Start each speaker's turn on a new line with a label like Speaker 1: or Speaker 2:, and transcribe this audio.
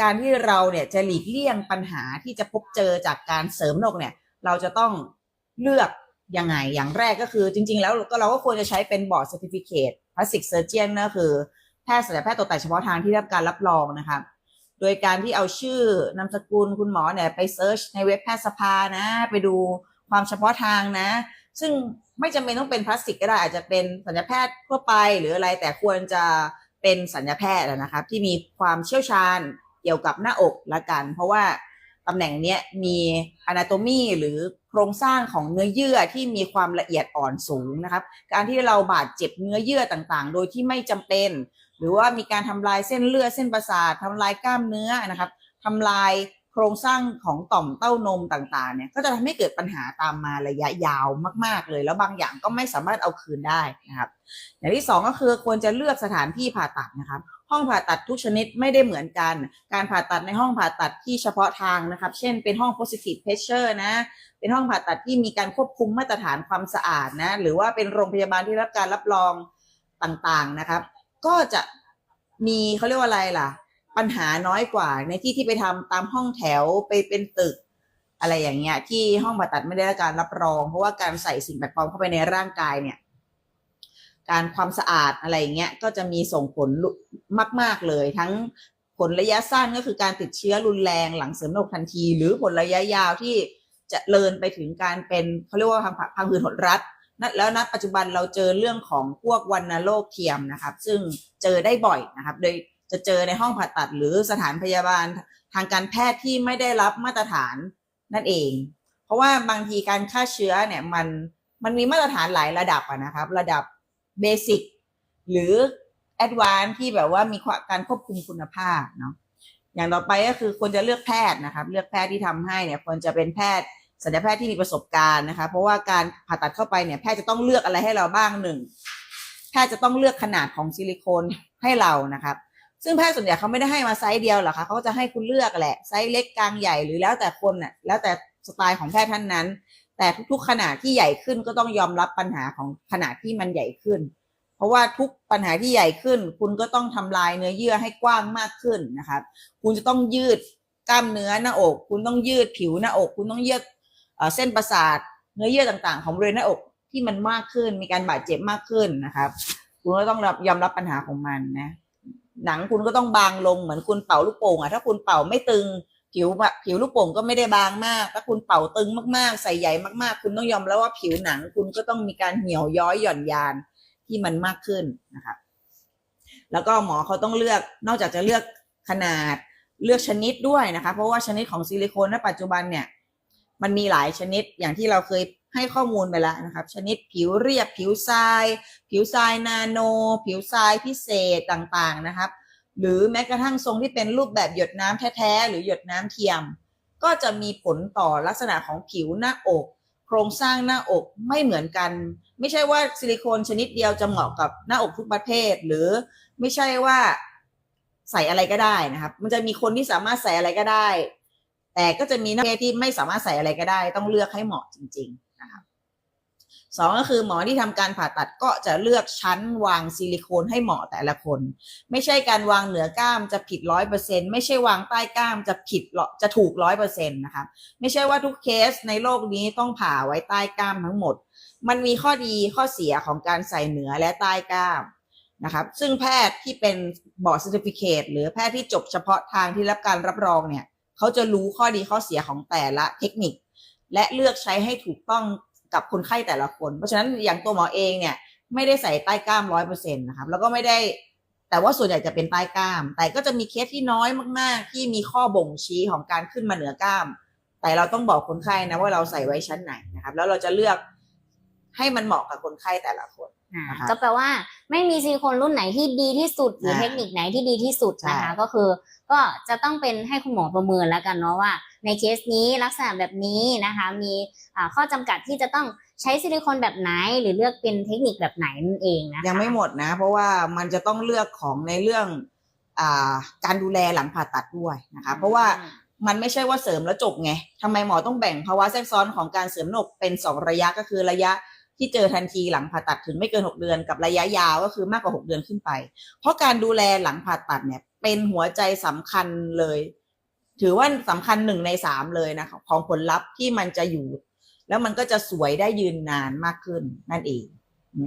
Speaker 1: การที่เราเนี่ยจะหลีกเลี่ยงปัญหาที่จะพบเจอจากการเสริมนกเนี่ย เราจะต้องเลือกยังไง อย่างแรกก็คือจริง ๆ แล้วก็เราก็ควรจะใช้เป็นบอร์ด certificate plastic surgeon นะคือ แพทย์ศัลยแพทย์ตกแต่งเฉพาะทางที่ได้รับการรับรองนะครับโดยการที่เอาชื่อนามสกุลคุณหมอเนี่ยไปเซิร์ชในเว็บแพทยสภานะ ไปดูความเฉพาะทางนะ ซึ่งไม่จำเป็นต้องเป็นพลาสติกก็ได้อาจจะเป็นสัญญาแพทย์ทั่วไปหรืออะไรแต่ควรจะเป็นสัญญาแพทย์นะครับที่มีความเชี่ยวชาญ เกี่ยวกับหน้าอกละกัน เพราะว่าตำแหน่งนี้มีอนาโตมีหรือโครงสร้างของเนื้อเยื่อที่มีความละเอียดอ่อนสูงนะครับ การที่เราบาดเจ็บเนื้อเยื่อต่างๆ โดยที่ไม่จำเป็น หรือว่ามีการทำลายเส้นเลือดเส้นประสาททำลายกล้ามเนื้อนะครับทำลาย โครงสร้างของต่อมเต้านมต่างๆเนี่ยก็จะทำให้เกิดปัญหาตามมาระยะยาวมาก ๆเลย แล้วบางอย่างก็ไม่สามารถเอาคืนได้นะครับ อย่างที่สองก็คือควรจะเลือกสถานที่ผ่าตัดนะครับ ห้องผ่าตัดทุกชนิดไม่ได้เหมือนกัน การผ่าตัดในห้องผ่าตัดที่เฉพาะทางนะครับ เช่นเป็นห้อง positive pressure นะเป็นห้องผ่าตัดที่มีการควบคุมมาตรฐานความสะอาดนะหรือว่าเป็นโรงพยาบาลที่รับการรับรองต่างๆนะครับ ก็จะมีเขาเรียกว่าอะไรล่ะ ปัญหาน้อยกว่า ในที่ที่ไปทำตามห้องแถวไปเป็นตึก อะไรอย่างเงี้ย ที่ห้องผ่าตัดไม่ได้รับการรับรอง เพราะว่าการใส่สิ่งแปลกปลอมเข้าไปในร่างกายเนี่ย การความสะอาดอะไรอย่างเงี้ยก็จะมีส่งผลมาก ๆเลย ทั้งผลระยะสั้นก็คือการติดเชื้อรุนแรงหลังเสริมหนกทันที หรือผลระยะยาวที่จะเลินไปถึงการเป็นเขาเรียกว่าพังพังผืดหดรัดนะแล้วณปัจจุบันเราเจอเรื่องของพวกวัณโรคเทียมนะครับ ซึ่งเจอได้บ่อยนะครับ โดย จะเจอในห้องผ่าตัดหรือสถานพยาบาลทางการแพทย์ที่ไม่ได้รับมาตรฐานนั่นเอง เพราะว่าบางทีการฆ่าเชื้อเนี่ยมันมันมีมาตรฐานหลายระดับนะครับ ระดับเบสิกหรือแอดวานที่แบบว่ามีการควบคุมคุณภาพเนาะอย่างต่อไปก็คือควรจะเลือกแพทย์นะครับ เลือกแพทย์ที่ทำให้เนี่ยควรจะเป็นแพทย์ศัลยแพทย์ที่มีประสบการณ์นะคะเพราะว่าการผ่าตัดเข้าไปเนี่ยแพทย์จะต้องเลือกอะไรให้เราบ้างหนึ่งแพทย์จะต้องเลือกขนาดของซิลิโคนให้เรานะครับ ซึ่งแพทย์ส่วนใหญ่เขาไม่ได้ให้มาไซส์เดียวหรอกคะเขาจะให้คุณเลือกแหละไซส์เล็กกลางใหญ่หรือแล้วแต่คนน่ะแล้วแต่สไตล์ของแพทย์ท่านนั้น แต่ทุกๆขนาดที่ใหญ่ขึ้นก็ต้องยอมรับปัญหาของขนาดที่มันใหญ่ขึ้น เพราะว่าทุกปัญหาที่ใหญ่ขึ้น คุณก็ต้องทำลายเนื้อเยื่อให้กว้างมากขึ้นนะครับคุณจะต้องยืดกล้ามเนื้อหน้าอก คุณต้องยืดผิวหน้าอก คุณต้องยืดเส้นประสาทเนื้อเยื่อต่างๆ ของบริเวณหน้าอกที่มันมากขึ้นมีการบาดเจ็บมากขึ้นนะครับ คุณก็ต้องยอมรับปัญหาของมันนะ หนังคุณก็ต้องบางลงเหมือนคุณเป่าลูกโป่งอะถ้าคุณเป่าไม่ตึงผิวผิวลูกโป่งก็ไม่ได้บางมาก ถ้าคุณเป่าตึงมากๆ ใส่ใหญ่มากๆ คุณต้องยอมแล้วว่าผิวหนังคุณก็ต้องมีการเหี่ยวย้อยหย่อนยานที่มันมากขึ้นนะครับแล้วก็หมอเขาต้องเลือกนอกจากจะเลือกขนาดเลือกชนิดด้วยนะคะ เพราะว่าชนิดของซิลิโคนณปัจจุบันเนี่ย มันมีหลายชนิดอย่างที่เราเคย ให้ข้อมูลไปแล้วนะครับ ชนิดผิวเรียบผิวทราย ผิวทรายนาโน ผิวทรายพิเศษต่างๆนะครับ หรือแม้กระทั่งทรงที่เป็นรูปแบบหยดน้ำแท้ๆหรือหยดน้ำเทียม ก็จะมีผลต่อลักษณะของผิวหน้าอก โครงสร้างหน้าอกไม่เหมือนกัน ไม่ใช่ว่าซิลิโคนชนิดเดียวจะเหมาะกับหน้าอกทุกประเภท หรือไม่ใช่ว่าใส่อะไรก็ได้นะครับ มันจะมีคนที่สามารถใส่อะไรก็ได้ แต่ก็จะมีนักเรียนที่ไม่สามารถใส่อะไรก็ได้ ต้องเลือกให้เหมาะจริง ๆ สองก็คือหมอที่ทำการผ่าตัดก็จะเลือกชั้นวางซิลิโคนให้เหมาะแต่ละคน ไม่ใช่การวางเหนือกล้ามจะผิดร้อยเปอร์เซ็นไม่ใช่วางใต้กล้ามจะผิดจะถูกร้อยเปอร์เซ็นต์นะครับไม่ใช่ว่าทุกเคสในโลกนี้ต้องผ่าไว้ใต้กล้ามทั้งหมด มันมีข้อดีข้อเสียของการใส่เหนือและใต้กล้ามนะครับซึ่งแพทย์ที่เป็นบอร์ด certificate หรือแพทย์ที่จบเฉพาะทางที่รับการรับรองเนี่ยเขาจะรู้ข้อดีข้อเสียของแต่ละเทคนิค และเลือกใช้ให้ถูกต้อง กับคนไข้แต่ละคน เพราะฉะนั้นอย่างตัวหมอเองเนี่ยไม่ได้ใส่ใต้กล้ามร้อยเปอร์เซ็นต์นะครับแล้วก็ไม่ได้แต่ว่าส่วนใหญ่จะเป็นใต้กล้าม แต่ก็จะมีเคสที่น้อยมาก ๆ ที่มีข้อบ่งชี้ของการขึ้นมาเหนือกล้าม แต่เราต้องบอกคนไข้นะว่าเราใส่ไว้ชั้นไหนนะครับ แล้วเราจะเลือก ให้มันเหมาะกับคนไข้แต่ละคน
Speaker 2: อ่า
Speaker 1: นะคะ
Speaker 2: ก็แปลว่าไม่มีซิลิโคนรุ่นไหนที่ดีที่สุดหรือ
Speaker 1: อ่า
Speaker 2: เทคนิคไหนที่ดีที่สุดนะคะ
Speaker 1: ใช่
Speaker 2: ก็คือก็จะต้องเป็นให้คุณหมอประเมินแล้วกันเนาะว่า ในเคสนี้ลักษณะแบบนี้นะคะ มีอ่าข้อจำกัดที่จะต้องใช้ซิลิโคนแบบไหน หรือเลือกเป็นเทคนิคแบบไหนนั่นเองนะคะ
Speaker 1: ยังไม่หมดนะ เพราะว่ามันจะต้องเลือกของในเรื่องอาการดูแลหลังผ่าตัดด้วยนะคะ เพราะว่ามันไม่ใช่ว่าเสริมแล้วจบไง ทำไมหมอต้องแบ่งภาวะแทรกซ้อนของการเสริมหนกเป็นสองระยะก็คือระยะ ที่เจอทันทีหลังผ่าตัดถึงไม่เกิน 6 เดือนกับระยะยาวก็คือมากกว่า 6 เดือนขึ้นไป เพราะการดูแลหลังผ่าตัดเนี่ย เป็นหัวใจสำคัญเลย ถือว่าสำคัญหนึ่งในสามเลยนะคะของผลลัพธ์ที่มันจะอยู่ แล้วมันก็จะสวยได้ยืนนานมากขึ้นนั่นเอง